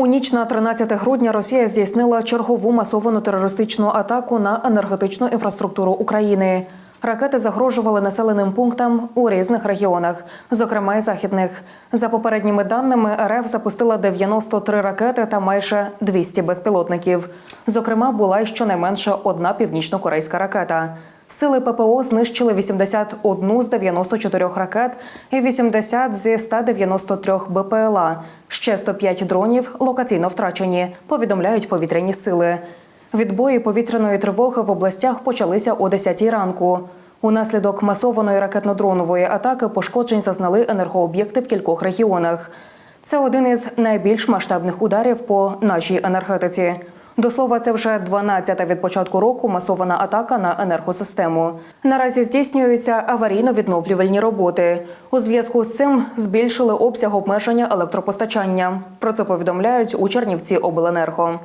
У ніч на 13 грудня Росія здійснила чергову масовану терористичну атаку на енергетичну інфраструктуру України. Ракети загрожували населеним пунктам у різних регіонах, зокрема й західних. За попередніми даними, РФ запустила 93 ракети та майже 200 безпілотників. Зокрема, була й щонайменше одна північно-корейська ракета. Сили ППО знищили 81 з 94 ракет і 80 зі 193 БПЛА. Ще 105 дронів локаційно втрачені, повідомляють повітряні сили. Відбої повітряної тривоги в областях почалися о 10 ранку. Унаслідок масованої ракетно-дронової атаки пошкоджень зазнали енергооб'єкти в кількох регіонах. Це один із найбільш масштабних ударів по нашій енергетиці. До слова, це вже 12-та від початку року масована атака на енергосистему. Наразі здійснюються аварійно-відновлювальні роботи. У зв'язку з цим збільшили обсяг обмеження електропостачання. Про це повідомляють у Чернівці обленерго.